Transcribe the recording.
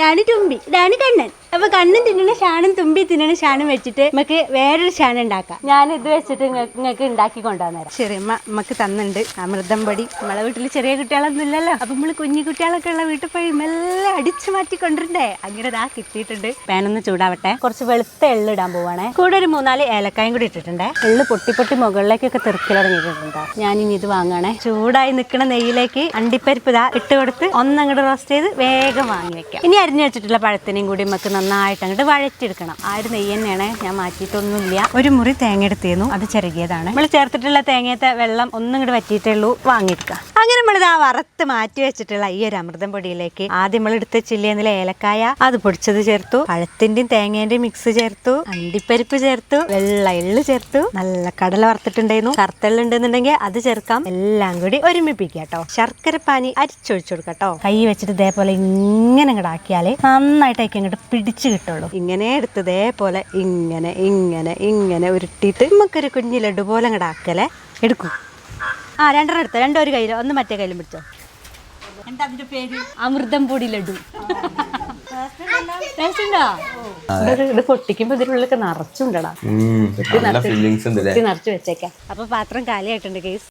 ഇതാണ് തുമ്പി ഇതാണ് കണ്ണൻ അപ്പൊ കണ്ണും തിന്നണ ഷാനും തുമ്പി തിന്നണ ഷാനും വെച്ചിട്ട് നമുക്ക് വേറൊരു ഷാൻ ഉണ്ടാക്കാം. ഞാൻ ഇത് വെച്ചിട്ട് നിങ്ങൾക്ക് ഉണ്ടാക്കി കൊണ്ടുവന്നേരാം ശരി നമുക്ക് തന്നുണ്ട്. അമൃതം പൊടി. നമ്മളെ വീട്ടിൽ ചെറിയ കുട്ടികളൊന്നും ഇല്ലല്ലോ. അപ്പൊ നമ്മൾ കുഞ്ഞു കുട്ടികളൊക്കെ ഉള്ള വീട്ടിൽ പോയി മെല്ലെ അടിച്ചു മാറ്റി കൊണ്ടിരണ്ടേ അങ്ങനെ ഇതാ കിട്ടിയിട്ടുണ്ട്. പാനൊന്ന് ചൂടാവട്ടെ. കുറച്ച് വെളുത്ത എള്ള് ഇടാൻ പോവാണേ. കൂടെ ഒരു മൂന്നാൽ ഏലക്കായും കൂടി ഇട്ടിട്ടുണ്ട്. എള്ള് പൊട്ടി പൊട്ടി മുകളിലേക്കൊക്കെ തെറുക്കിലിറങ്ങിയിട്ടുണ്ട് ഞാൻ ഇനി ഇത് വാങ്ങണേ. ചൂടായി നിൽക്കുന്ന നെയ്യിലേക്ക് അണ്ടിപ്പരിപ്പ് ഇതാ ഇട്ട് കൊടുത്ത് ഒന്നങ്ങോട്ട് റോസ്റ്റ് ചെയ്ത് വേഗം വാങ്ങി വെക്കാം. ഇനി അരിഞ്ഞു വെച്ചിട്ടുള്ള പഴത്തിനെയും കൂടി നമുക്ക് നന്നായിട്ട് അങ്ങോട്ട് വഴറ്റിയെടുക്കണം. ആ ഒരു നെയ്യ് തന്നെയാണ് ഞാൻ മാറ്റിയിട്ടൊന്നുമില്ല. ഒരു മുറി തേങ്ങ എടുത്തിരുന്നു. അത് ചെറുകിയതാണ്. നമ്മൾ ചേർത്തിട്ടുള്ള തേങ്ങയത്തെ വെള്ളം ഒന്നും ഇങ്ങോട്ട് വറ്റിയിട്ടേ ഉള്ളൂ. അങ്ങനെ നമ്മളിത് ആ വറുത്ത് മാറ്റി വെച്ചിട്ടുള്ള ഈ ഒരു അമൃതം പൊടിയിലേക്ക് ആദ്യം നമ്മൾ എടുത്ത ചില്ലിയെന്നില ഏലക്കായ അത് പൊടിച്ചത് ചേർത്തു. പഴത്തിന്റെയും തേങ്ങേന്റെയും മിക്സ് ചേർത്തു. അണ്ടിപ്പരിപ്പ് ചേർത്തു. വെള്ള എള്ള് ചേർത്തു. നല്ല കടല വറുത്തിട്ടുണ്ടായിരുന്നു. കറുത്തെള്ള് ഉണ്ടെന്നുണ്ടെങ്കിൽ അത് ചേർക്കാം. എല്ലാം കൂടി ഒരുമിപ്പിക്കുക കേട്ടോ. ശർക്കര പാനി അരിച്ചൊഴിച്ചു കൊടുക്കട്ടോ കൈ വെച്ചിട്ട് ഇതേപോലെ ഇങ്ങനെ ഇങ്ങോട്ട് ആക്കിയാലേ നന്നായിട്ടേക്ക് ഇങ്ങോട്ട് പിടിച്ചു കിട്ടുള്ളൂ. ഇങ്ങനെ എടുത്ത് ഇതേപോലെ ഇങ്ങനെ ഇങ്ങനെ ഇങ്ങനെ ഉരുട്ടിയിട്ട് നമുക്കൊരു കുഞ്ഞു പോലെ ഇങ്ങോട്ട് ആക്കലേ. എടുക്കൂ. ആ രണ്ടെണ്ണം എടുത്തോ. രണ്ടോ ഒരു കയ്യിലോ. ഒന്ന് മറ്റേ കയ്യിലും പിടിച്ചോ. എന്താ അതിന്റെ പേര്? അമൃതം പൊടി ലഡു. ഇത് പൊട്ടിക്കുമ്പോ ഇതിനുള്ളിലൊക്കെ നിറച്ചുണ്ടടാ. നല്ല ഫീലിങ്സ് ഉണ്ട് അല്ലേ നിറച്ച് വെച്ചേക്കാം. അപ്പൊ പാത്രം കാലിയായിട്ടുണ്ട് കേസ്